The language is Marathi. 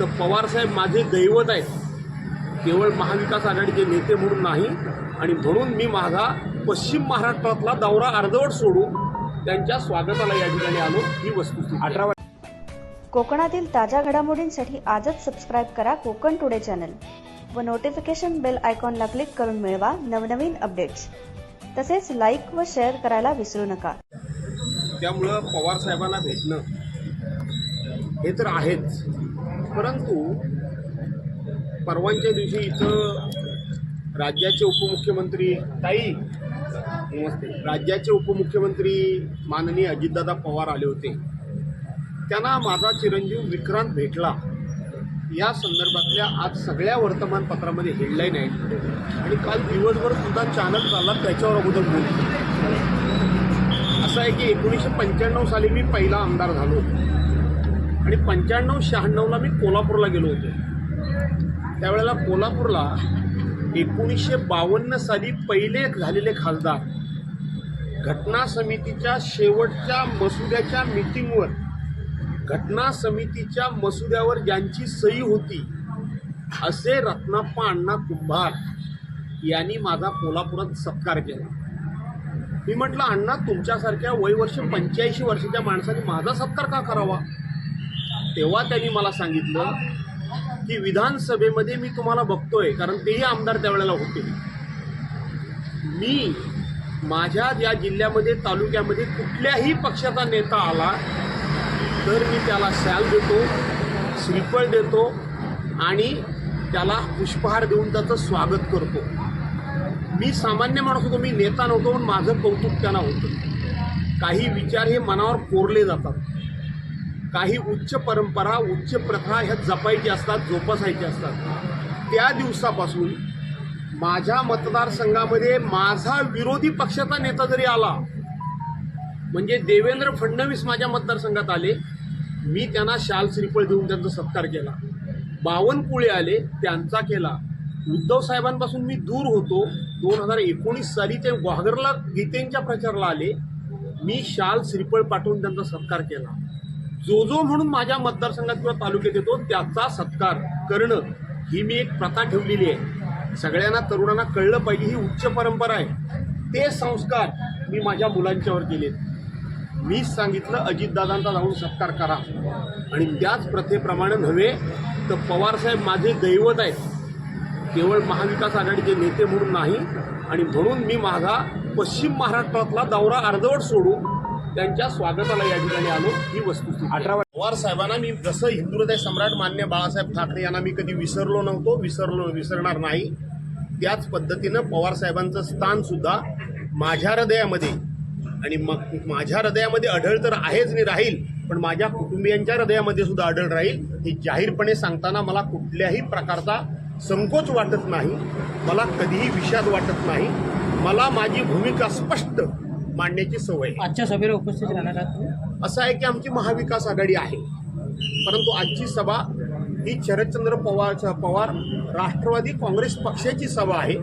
तर पवारसाहेब माझे दैवत आहेत. केवळ महाविकास आघाडीचे नेते म्हणून नाही आणि म्हणून मी माझा पश्चिम महाराष्ट्रातला दौरा अर्धवट सोडून त्यांच्या स्वागताला या ठिकाणी आलो. ही वस्तुस्थिती आहे. अठरा कोकणातील ताज्या घडामोडींसाठी आजच सबस्क्राईब करा कोकण टुडे चॅनल व नोटिफिकेशन बेल आयकॉनला क्लिक करून मिळवा नवनवीन अपडेट्स तसेच लाईक व शेअर करायला विसरू नका. त्यामुळं पवार साहेबांना भेटणं हे तर आहेच. परंतु परवांच्या दिवशी इथं राज्याचे उपमुख्यमंत्री ताई नमस्ते. राज्याचे उपमुख्यमंत्री माननीय अजितदादा पवार आले होते. त्यांना माझा चिरंजीव विक्रांत भेटला. या संदर्भातल्या आज सगळ्या वर्तमानपत्रामध्ये हेडलाईन आहेत आणि काल दिवसभर सुद्धा चॅनल चालला त्याच्यावर अगोदर बोल असं आहे की एकोणीसशे पंच्याण्णव साली मी पहिला आमदार झालो आणि पंच्याण्णव शहाण्णवला मी कोल्हापूरला गेलो होतो. त्यावेळेला कोल्हापूरला एकोणीसशे बावन्न साली पहिले झालेले खासदार घटना समितीच्या शेवटच्या मसुद्याच्या मिटिंगवर घटना समितीच्या मसुद्यावर ज्यांची सही होती असे रत्नाप्पा अण्णा कुंभार यांनी माझा कोल्हापुरात सत्कार केला. मी म्हटलं अण्णा तुमच्यासारख्या वयवर्ष पंच्याऐंशी वर्षाच्या माणसाने माझा सत्कार का करावा? तेव्हा त्यांनी मला सांगितलं की विधानसभेमध्ये मी तुम्हाला बघतोय कारण तेही आमदार त्यावेळेला होते. मी माझ्या या जिल्ह्यामध्ये तालुक्यामध्ये कुठल्याही पक्षाचा नेता आला तर मी त्याला सॅल देतो श्रीफळ देतो आणि त्याला पुष्पहार देऊन त्याचं स्वागत करतो. मी सामान्य माणूस होतो मी नेता नव्हतो पण माझं कौतुक त्यांना होतं. काही विचार हे मनावर कोरले जातात. काही उच्च परंपरा उच्च प्रथा ह्या जपायच्या असतात जोपासायच्या असतात. त्या दिवसापासून माझ्या मतदारसंघामध्ये माझा विरोधी पक्षाचा नेता जरी आला म्हणजे देवेंद्र फडणवीस माझ्या मतदारसंघात आले मी त्यांना शाल श्रीफळ देऊन त्यांचा सत्कार केला. बावनकुळे आले त्यांचा केला. उद्धव साहेबांपासून मी दूर होतो. दोन हजार एकोणीस साली ते ग्वागरला गीतेंच्या प्रचाराला आले. मी शाल श्रीफळ पाठवून त्यांचा सत्कार केला. जो जो म्हणून माझ्या मतदारसंघात किंवा तालुक्यात येतो त्याचा सत्कार करणं ही मी एक प्रथा ठेवलेली आहे. सगळ्यांना तरुणांना कळलं पाहिजे ही उच्च परंपरा आहे. ते संस्कार मी माझ्या मुलांच्यावर केलेत. मीच सांगितलं अजितदादांचा जाऊन सत्कार करा. आणि त्याच प्रथेप्रमाणे नव्हे तर पवारसाहेब माझे दैवत आहेत. केवळ महाविकास आघाडीचे नेते म्हणून नाही आणि म्हणून मी माझा पश्चिम महाराष्ट्रातला दौरा अर्धवट सोडून त्यांच्या स्वागताला या ठिकाणी आलो. ही वस्तुस्थिती अठरा पवार साहेबांना मी जसं हिंदू हृदय सम्राट मान्य बाळासाहेब ठाकरे यांना मी कधी विसरलो नव्हतो विसरलो विसरणार नाही. त्याच पद्धतीनं पवार साहेबांचं स्थान सुद्धा माझ्या हृदयामध्ये आणि मग माझ्या हृदयामध्ये अढळ तर आहेच नाही राहील पण माझ्या कुटुंबियांच्या हृदयामध्ये सुद्धा अढळ राहील हे जाहीरपणे सांगताना मला कुठल्याही प्रकारचा संकोच वाटत नाही. मला कधीही विषाद वाटत नाही. मला माझी भूमिका स्पष्ट मांडण्याची सवय आहे. आजच्या सभेला उपस्थित राहणार आहात तुम्ही? असं आहे की आमची महाविकास आघाडी आहे परंतु आजची सभा ही शरदचंद्र पवार पवार राष्ट्रवादी काँग्रेस पक्षाची सभा आहे